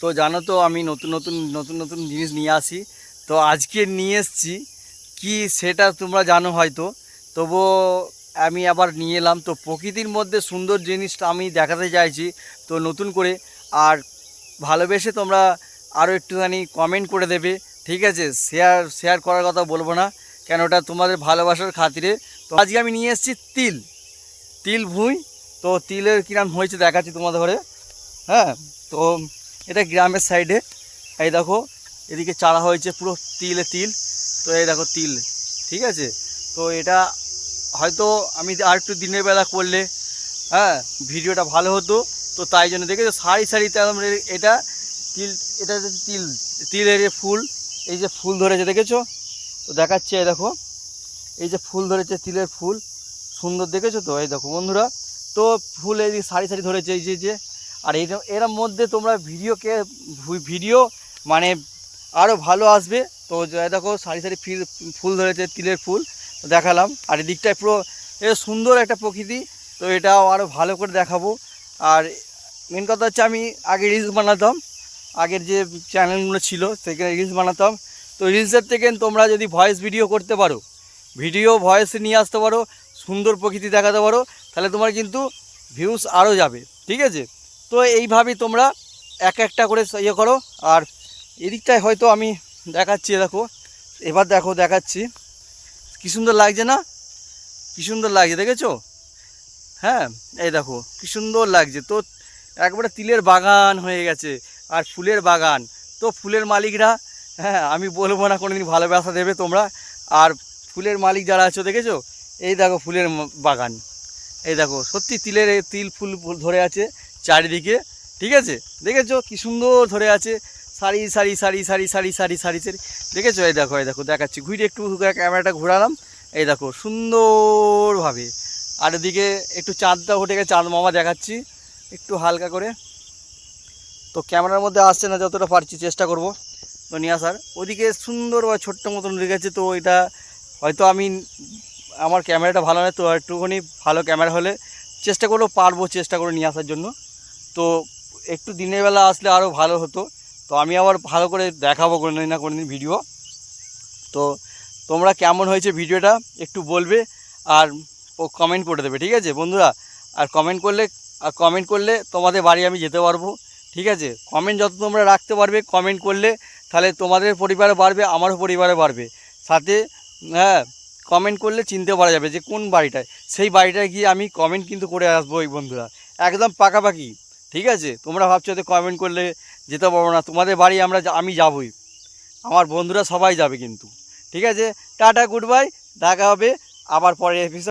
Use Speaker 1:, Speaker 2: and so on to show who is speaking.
Speaker 1: তো জানো তো, আমি নতুন নতুন নতুন নতুন জিনিস নিয়ে আসি। তো আজকে নিয়ে এসছি, কি সেটা তোমরা জানো হয়তো। তবুও আমি আবার নিয়ে এলাম। তো প্রকৃতির মধ্যে সুন্দর জিনিসটা আমি দেখাতে চাইছি, তো নতুন করে। আর ভালোবেসে তোমরা আরও একটুখানি কমেন্ট করে দেবে, ঠিক আছে? শেয়ার শেয়ার করার কথা বলব না, কেন ওটা তোমাদের ভালোবাসার খাতিরে। তো আজকে আমি নিয়ে এসেছি তিল। তিল ভুঁই, তো তিলের কিরম হয়েছে দেখাচ্ছি তোমাদের ঘরে। হ্যাঁ তো এটা গ্রামের সাইডে এই দেখো, এদিকে চারা হয়েছে পুরো তিলে তিল। তো এই দেখো তিল, ঠিক আছে? তো এটা হয়তো আমি আর একটু দিনের বেলা করলে হ্যাঁ ভিডিওটা ভালো হতো। তো তাই জন্য দেখেছ, সারি সারিতে একদম এটা তিল এটা তিল, তিলের যে ফুল, এই যে ফুল ধরেছে, দেখেছ? তো দেখাচ্ছে, এই দেখো, এই যে ফুল ধরেছে, তিলের ফুল। সুন্দর দেখেছ তো? এই দেখো বন্ধুরা। তো ফুল এই সারি সারি ধরেছে এই যে আর এর মধ্যে তোমরা ভিডিওকে ভিডিও মানে আরও ভালো আসবে। তো দেখো, সারি সারি ফিল, ফুল ধরেছে, তিলের ফুল, দেখালাম। আর এদিকটায় পুরো এ সুন্দর একটা প্রকৃতি, তো এটাও আরও ভালো করে দেখাবো। আর মেন কথা হচ্ছে আমি আগে রিলস বানাতাম। আগের যে চ্যানেলগুলো ছিল সেখানে রিলস বানাতাম। তো রিলসের থেকে তোমরা যদি ভয়েস ভিডিও করতে পারো ভিডিও ভয়েস নিয়ে আসতে পারো, সুন্দর প্রকৃতি দেখাতে পারো, তাহলে তোমার কিন্তু ভিউস আরও যাবে। ঠিক আছে? তো এইভাবেই তোমরা এক একটা করে ইয়ে করো। আর এদিকটায় হয়তো আমি দেখাচ্ছি দেখো। এবার দেখো, দেখাচ্ছি। কী সুন্দর লাগছে না? কী সুন্দর লাগছে, দেখেছ? হ্যাঁ এই দেখো, কী সুন্দর লাগছে। তো একবারে তিলের বাগান হয়ে গেছে, আর ফুলের বাগান। তো ফুলের মালিকরা হ্যাঁ আমি বলব না কোনোদিন ভালোবাসা দেবে তোমরা। আর ফুলের মালিক যারা আছো, দেখেছ? এই দেখো ফুলের বাগান। এই দেখো, সত্যি তিলের, তিল ফুল ফুল ধরে আছে। চারিদিকে, ঠিক আছে? দেখেছ কি সুন্দর ধরে আছে? সারি সারি সারি সারি সারি সারি সারি সারি। দেখেছ? এই দেখো এই দেখো, দেখাচ্ছি। ঘুরে একটু ক্যামেরাটা ঘোরালাম। এই দেখো, সুন্দরভাবে। আর এদিকে একটু চাঁদটা উঠে গেছে, চাঁদ মামা দেখাচ্ছি। একটু হালকা করে। তো ক্যামেরার মধ্যে আসছে না, যতটা পারছি চেষ্টা করব। তো নিয়ে আসার ওদিকে সুন্দর বা ছোট্ট মতন রেখেছে, তো এটা হয়তো আমি আমার ক্যামেরাটা ভালো নয়, তো একটুখানি ভালো ক্যামেরা হলে চেষ্টা করলেও পারব চেষ্টা করে নিয়ে আসার জন্য। তো একটু দিনের বেলা আসলে আরও ভালো হতো। তো আমি আবার ভালো করে দেখাবো কোনো দিন না কোনো দিন ভিডিও তো তোমরা কেমন হয়েছে ভিডিওটা একটু বলবে আর কমেন্ট করে দেবে, ঠিক আছে বন্ধুরা? আর কমেন্ট করলে, আর কমেন্ট করলে তোমাদের বাড়ি আমি যেতে পারব, ঠিক আছে? কমেন্ট যত তোমরা রাখতে পারবে কমেন্ট করলে তাহলে তোমাদের পরিবারে বাড়বে আমারও পরিবারে বাড়বে। সাথে হ্যাঁ কমেন্ট করলে চিনতে পারা যাবে যে কোন বাড়িটায়। সেই বাড়িটায় গিয়ে আমি কমেন্ট কিন্তু করে আসব ওই বন্ধুরা। একদম পাকাপাকি। ঠিক আছে? তোমরা ভাবছ যে কমেন্ট করলে যেতে পারব না। তোমাদের বাড়ি আমরা আমি যাবই। আমার বন্ধুরা সবাই যাবে কিন্তু। ঠিক আছে? টাটা গুড বাই দেখা হবে আবার পরের এপিসোড